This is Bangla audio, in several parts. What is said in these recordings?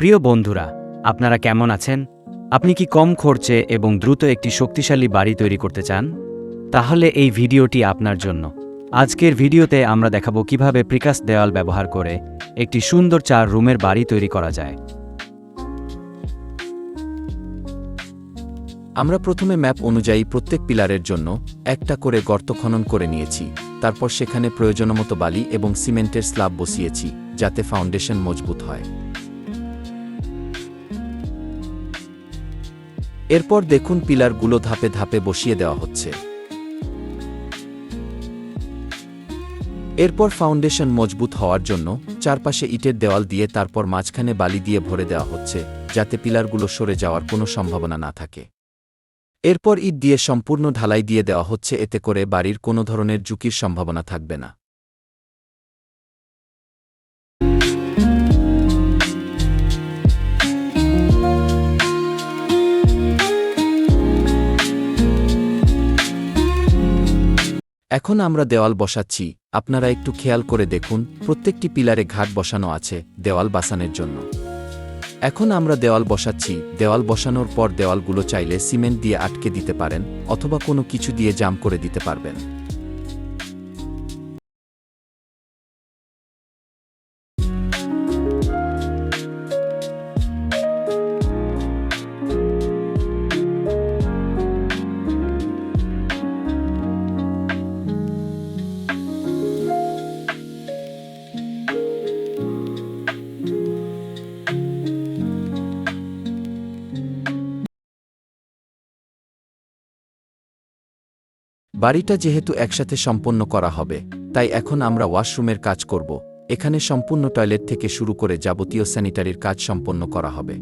প্রিয় বন্ধুরা, আপনারা কেমন আছেন? আপনি কি কম খরচে এবং দ্রুত একটি শক্তিশালী বাড়ি তৈরি করতে চান? তাহলে এই ভিডিওটি আপনার জন্য। আজকের ভিডিওতে আমরা দেখাবো কীভাবে প্রিকাস দেওয়াল ব্যবহার করে একটি সুন্দর চার রুমের বাড়ি তৈরি করা যায়। আমরা প্রথমে ম্যাপ অনুযায়ী প্রত্যেক পিলারের জন্য একটা করে গর্ত খনন করে নিয়েছি। তারপর সেখানে প্রয়োজনমতো বালি এবং সিমেন্টের স্ল্যাব বসিয়েছি, যাতে ফাউন্ডেশন মজবুত হয়। এরপর দেখুন পিলারগুলো ধাপে ধাপে বসিয়ে দেওয়া হচ্ছে। এরপর ফাউন্ডেশন মজবুত হওয়ার জন্য চারপাশে ইটের দেওয়াল দিয়ে তারপর মাঝখানে বালি দিয়ে ভরে দেওয়া হচ্ছে, যাতে পিলারগুলো সরে যাওয়ার কোনো সম্ভাবনা না থাকে। এরপর ইট দিয়ে সম্পূর্ণ ঢালাই দিয়ে দেওয়া হচ্ছে, এতে করে বাড়ির কোনো ধরনের ঝুঁকির সম্ভাবনা থাকবে না। এখন আমরা দেওয়াল বসাচ্ছি, আপনারা একটু খেয়াল করে দেখুন, প্রত্যেকটি পিলারে ঘাট বসানো আছে, দেওয়াল বাসানের জন্য। এখন আমরা দেওয়াল বসাচ্ছি, দেওয়াল বসানোর পর দেওয়ালগুলো চাইলে সিমেন্ট দিয়ে আটকে দিতে পারেন, অথবা কোনো কিছু দিয়ে জাম করে দিতে পারবেন। বাড়িটা যেহেতু একসাথে সম্পন্ন করা হবে, তাই এখন আমরা ওয়াশরুমের কাজ করব। এখানে সম্পূর্ণ টয়লেট থেকে শুরু করে যাবতীয় স্যানিটারির কাজ সম্পন্ন করা হবে।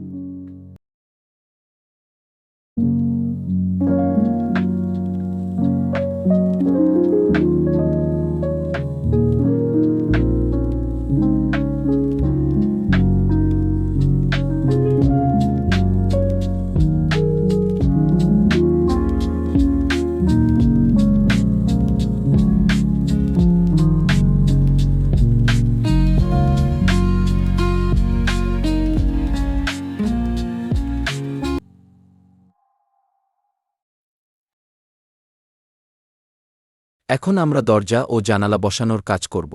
এখন আমরা দরজা ও জানালা বসানোর কাজ করব।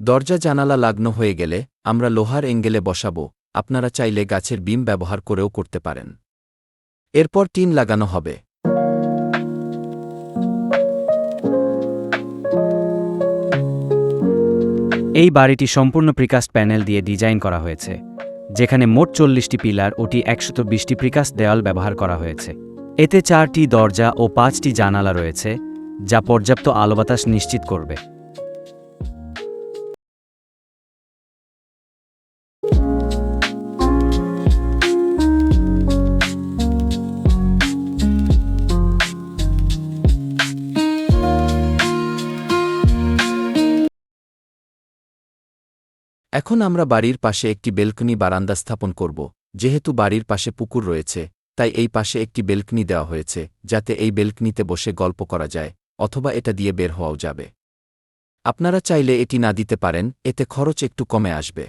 দরজা জানালা লাগ্ন হয়ে গেলে আমরা লোহার এঙ্গেলে বসাব, আপনারা চাইলে গাছের বিম ব্যবহার করেও করতে পারেন। এরপর টিন লাগানো হবে। এই বাড়িটি সম্পূর্ণ প্রিকাস্ট প্যানেল দিয়ে ডিজাইন করা হয়েছে, যেখানে মোট চল্লিশটি পিলার ওটি একশত বিশটি প্রিকাস্ট দেওয়াল ব্যবহার করা হয়েছে। এতে চারটি দরজা ও পাঁচটি জানালা রয়েছে যা পর্যাপ্ত আলো বাতাস নিশ্চিত করবে। এখন আমরা বাড়ির পাশে একটি বেলকনি বারান্দা স্থাপন করব, যেহেতু বাড়ির পাশে পুকুর রয়েছে, তাই এই পাশে একটি বেলকনি দেওয়া হয়েছে, যাতে এই বেলকনিতে বসে গল্প করা যায়। অথবা এটা দিয়ে বের হওয়াও যাবে। আপনারা চাইলে এটি না দিতে পারেন, এতে খরচ একটু কমে আসবে।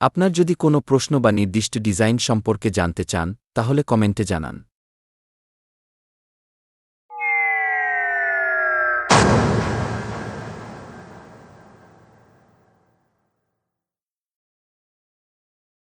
আপনার যদি কোনো প্রশ্ন বা নির্দিষ্ট ডিজাইন সম্পর্কে জানতে চান তাহলে কমেন্টে জানান।